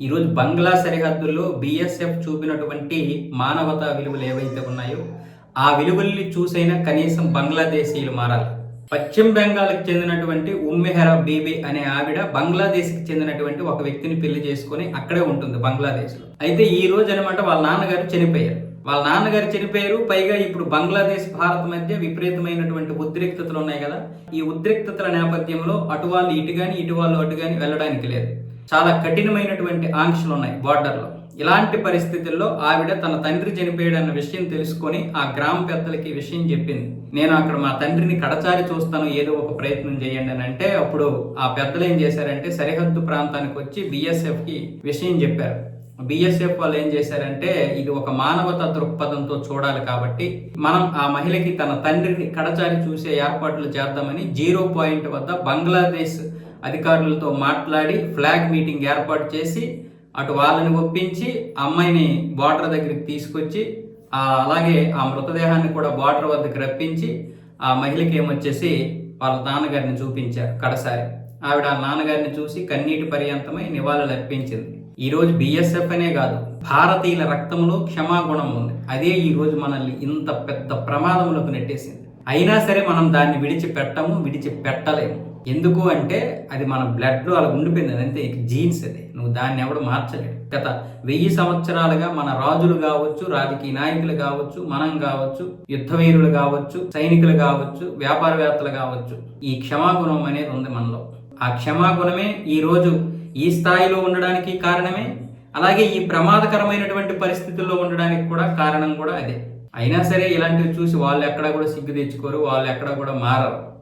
ఈరోజు బంగ్లా సరిహద్దుల్లో బీఎస్ఎఫ్ చూపినటువంటి మానవతా విలువలు ఏవైతే ఉన్నాయో ఆ విలువల్ని చూసైనా కనీసం బంగ్లాదేశీయులు మారాలి. పశ్చిమ బెంగాల్కి చెందినటువంటి ఉమ్మెహరా బీబీ అనే ఆవిడ బంగ్లాదేశ్కి చెందినటువంటి ఒక వ్యక్తిని పెళ్ళి చేసుకుని అక్కడే ఉంటుంది బంగ్లాదేశ్లో. అయితే ఈ రోజు అనమాట వాళ్ళ నాన్నగారు చనిపోయారు. వాళ్ళ నాన్నగారు చనిపోయారు పైగా ఇప్పుడు బంగ్లాదేశ్ భారత్ మధ్య విపరీతమైనటువంటి ఉద్రిక్తతలు ఉన్నాయి కదా. ఈ ఉద్రిక్తతల నేపథ్యంలో అటు వాళ్ళు ఇటు కానీ ఇటు వాళ్ళు అటు కానీ వెళ్ళడానికి లేదు. చాలా కఠినమైనటువంటి ఆంక్షలు ఉన్నాయి బార్డర్లో. ఇలాంటి పరిస్థితుల్లో ఆవిడ తన తండ్రి చనిపోయాడన్న విషయం తెలుసుకొని ఆ గ్రామ పెద్దలకి విషయం చెప్పింది. నేను అక్కడ మా తండ్రిని కడచారి చూస్తాను ఏదో ఒక ప్రయత్నం చేయండి అని అంటే అప్పుడు ఆ పెద్దలు ఏం చేశారంటే సరిహద్దు ప్రాంతానికి వచ్చి బిఎస్ఎఫ్కి విషయం చెప్పారు. బిఎస్ఎఫ్ వాళ్ళు ఏం చేశారంటే ఇది ఒక మానవతా దృక్పథంతో చూడాలి కాబట్టి మనం ఆ మహిళకి తన తండ్రిని కడచారి చూసే ఏర్పాట్లు చేద్దామని జీరో పాయింట్ వద్ద బంగ్లాదేశ్ అధికారులతో మాట్లాడి ఫ్లాగ్ మీటింగ్ ఏర్పాటు చేసి అటు వాళ్ళని ఒప్పించి అమ్మాయిని బార్డర్ దగ్గరికి తీసుకొచ్చి అలాగే ఆ మృతదేహాన్ని కూడా బార్డర్ వద్దకు రప్పించి ఆ మహిళకి ఏమొచ్చేసి వాళ్ళ నాన్నగారిని చూపించారు కడసారి. ఆవిడ ఆ నాన్నగారిని చూసి కన్నీటి పర్యంతమై నివాళులు అర్పించింది. ఈరోజు బిఎస్ఎఫ్ అనే కాదు భారతీయుల రక్తంలో క్షమాగుణం ఉంది. అదే ఈరోజు మనల్ని ఇంత పెద్ద ప్రమాదంలోకి నెట్టేసింది. అయినా సరే మనం దాన్ని విడిచిపెట్టము విడిచిపెట్టలేము. ఎందుకు అంటే అది మన బ్లడ్లో అలా ఉండిపోయింది. అంతే జీన్స్ అది. నువ్వు దాన్ని ఎవడు మార్చలేడు. గత వెయ్యి సంవత్సరాలుగా మన రాజులు కావచ్చు రాజకీయ నాయకులు కావచ్చు మనం కావచ్చు యుద్ధవీరులు కావచ్చు సైనికులు కావచ్చు వ్యాపారవేత్తలు కావచ్చు ఈ క్షమాగుణం అనేది ఉంది మనలో. ఆ క్షమాగుణమే ఈ రోజు ఈ స్థాయిలో ఉండడానికి కారణమే. అలాగే ఈ ప్రమాదకరమైనటువంటి పరిస్థితుల్లో ఉండడానికి కూడా కారణం కూడా అదే. అయినా సరే ఇలాంటివి చూసి వాళ్ళు ఎక్కడ కూడా సిగ్గు తెచ్చుకోరు వాళ్ళు ఎక్కడ కూడా మారరు.